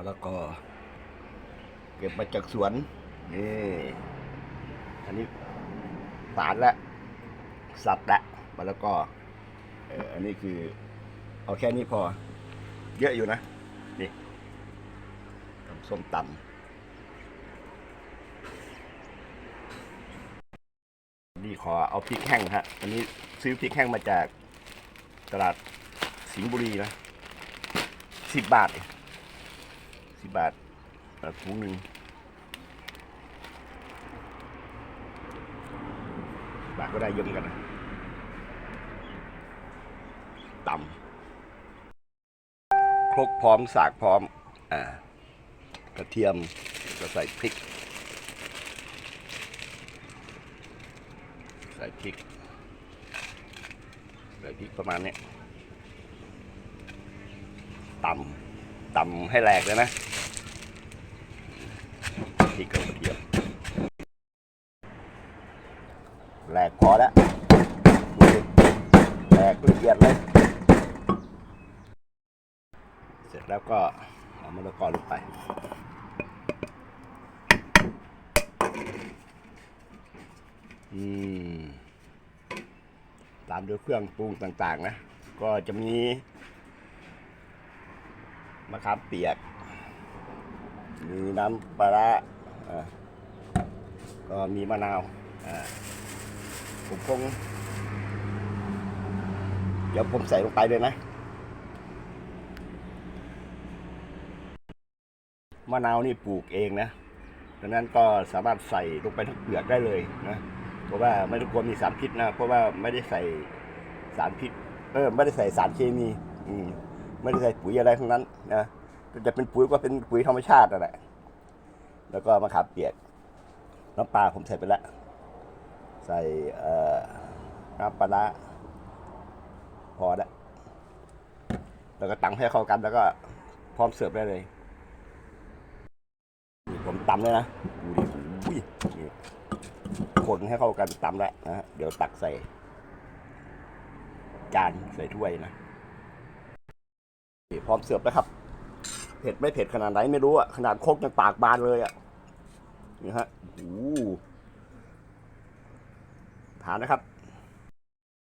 มะละกอ เก็บมาจากสวนนี่อันนี้สารละสับละมะละกอเอออันนี้คือ เอาแค่นี้พอ เยอะอยู่นะ นี่ตำส้มตำนี่ขอเอาพริกแห้งฮะ อันนี้ซื้อพริกแห้งมาจากตลาดสิงห์บุรีนะสิบบาทเอง สิบบาทถุงหนึ่งบาทก็ได้เยอะเหมือนกันนะต่ำครกพร้อมสากพร้อม อ่ากระเทียมก็ใส่พริก ใส่พริก ใส่พริกประมาณนี้ต่ำต่ำให้แหลกเลยนะพริกกับกระเทียม แหลกพอแล้วแหลกละเอียดเลย เสร็จแล้วก็เอามะละกอลงไปอืมตามด้วยเครื่องปรุงต่างๆนะ ก็จะมีมะขามเปียก มีน้ำปลาอ่าก็มีมะนาวอ่า ผมคง เดี๋ยวผมใส่ลงไปเลยนะ มะนาวนี่ปลูกเองนะ ดังนั้นก็สามารถใส่ลงไปทั้งเปลือกได้เลยนะ เพราะว่าไม่ต้องกลัวมีสารพิษนะ เพราะว่าไม่ได้ใส่สารพิษ เออ ไม่ได้ใส่สารเคมี อืม ไม่ได้ใส่ปุ๋ยอะไรทั้งนั้นนะจะเป็นปุ๋ยก็เป็นปุ๋ยธรรมชาตินั่นแหละ แล้วก็มะขามเปียก น้ำปลาผมใส่ไปแล้ว ใส่น้ำปลาพอแล้วแล้วก็ตังให้เข้ากันแล้วก็พร้อมเสิร์ฟได้เลยนี่ผมตำเลยนะดูดิอุ้ยคนให้เข้ากันตำแล้วนะเดี๋ยวตักใส่จานใส่ถ้วยนะนี่พร้อมเสิร์ฟแล้วครับ เผ็ดไม่เผ็ดขนาดไหนไม่รู้อะขนาดโคกยังปากบานเลยอะนี่ฮะโอ้ หานะครับ